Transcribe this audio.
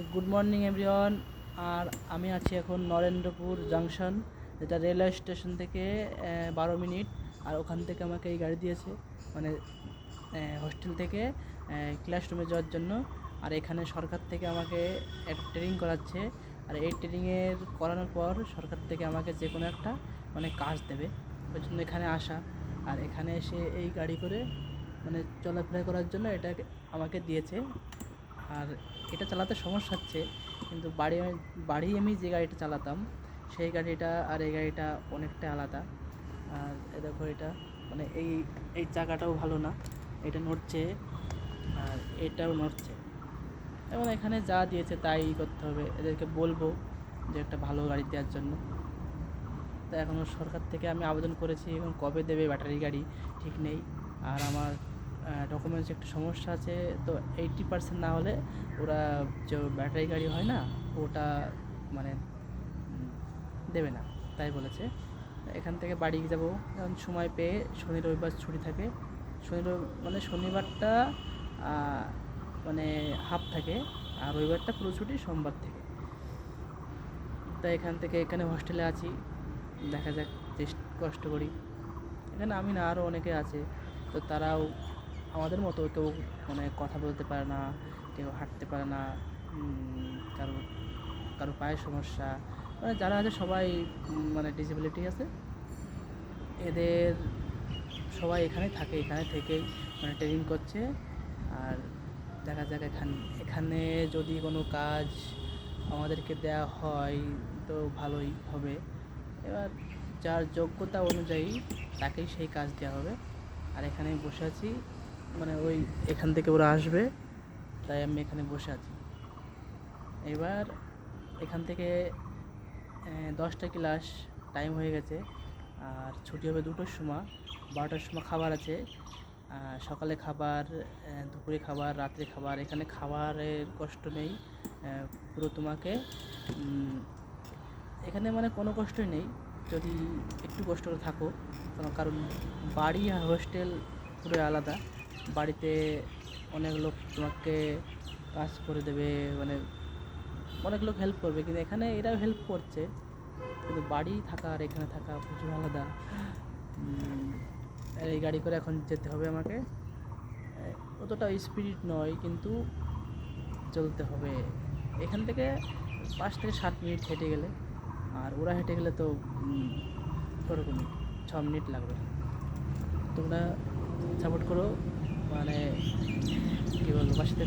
তো good morning everyone আর আমি আছি এখন নরেন্দ্রপুর জাংশন যেটা রেলওয়ে স্টেশন থেকে বারো মিনিট। আর ওখান থেকে আমাকে এই গাড়ি দিয়েছে মানে হোস্টেল থেকে ক্লাসরুমে যাওয়ার জন্য। আর এখানে সরকার থেকে আমাকে একটা ট্রেনিং করাচ্ছে। আর এই ট্রেনিংয়ের করানোর পর সরকার থেকে আমাকে যে কোনো একটা মানে কাজ দেবে। ওই জন্য এখানে আসা। আর এখানে এসে এই গাড়ি করে মানে চলাফেরা করার জন্য এটা আমাকে দিয়েছে। আর এটা চালাতে সমস্যা হচ্ছে, কিন্তু বাড়ি বাড়ি আমি যে গাড়িটা চালাতাম, সেই গাড়িটা আর এই গাড়িটা অনেকটা আলাদা। আর দেখো এটা মানে এই এই চাকাটাও ভালো না, এটা নড়ছে, আর এটাও নড়ছে। এবং এখানে যা দিয়েছে তাই করতে হবে, এদেরকে বলব যে একটা ভালো গাড়ি দেওয়ার জন্য। তো এখনও সরকার থেকে আমি আবেদন করেছি, এবং কবে দেবে ব্যাটারি গাড়ি ঠিক নেই। আর আমার ডকুমেন্টস একটু সমস্যা আছে, তো এইটটি পার্সেন্ট না হলে ওরা যে ব্যাটারি গাড়ি হয় না, ওটা মানে দেবে না, তাই বলেছে। এখান থেকে বাড়ি যাব এখন সময় পেয়ে শনি, রবিবার ছুটি থাকে। শনি মানে শনিবারটা মানে হাফ থাকে, আর রবিবারটা পুরো ছুটি সোমবার থেকে। তাই এখান থেকে এখানে হোস্টেলে আছি, দেখা যাক চেষ্টা কষ্ট করি। এখানে আমি না আরও অনেকে আছে, তো তারাও আমাদের মতো কেউ মানে কথা বলতে পারে না, কেউ হাঁটতে পারে না কারও কারও পায়ের সমস্যা। মানে যারা আছে সবাই মানে ডিসেবিলিটি আছে, এদের সবাই এখানে থাকে, এখানে থেকেই মানে ট্রেনিং করছে। আর দেখা যাক এখান, এখানে যদি কোনো কাজ আমাদেরকে দেওয়া হয় তো ভালোই হবে। এবার যার যোগ্যতা অনুযায়ী তাকেই সেই কাজ দেওয়া হবে। আর এখানে বসে আছি মানে ওই এখান থেকে ওরা আসবে, তাই আমি এখানে বসে আছি। এবার এখান থেকে দশটা ক্লাস টাইম হয়ে গেছে, আর ছুটি হবে দুটোর সময়, বারোটার সময় খাবার আছে সকালে খাবার দুপুরে খাবার, রাত্রে খাবার, এখানে খাবারের কষ্ট নেই পুরো তোমাকে এখানে মানে কোনো কষ্টই নেই, যদি একটু কষ্ট করে থাকো, কারণ বাড়ি আর হোস্টেল পুরো আলাদা। বাড়িতে অনেক লোক তোমাকে কাজ করে দেবে মানে অনেক লোক হেল্প করবে, কিন্তু এখানে এরাও হেল্প করছে। কিন্তু বাড়ি থাকা আর এখানে থাকা প্রচুর আলাদা। এই গাড়ি করে এখন যেতে হবে আমাকে। অতটা স্পিড নয়, কিন্তু চলতে হবে। এখান থেকে পাঁচ থেকে সাত মিনিট হেঁটে গেলে, আর ওরা হেঁটে গেলে তো ওরকমই, ছ মিনিট লাগবে। তোমরা সাপোর্ট করো। মানে কী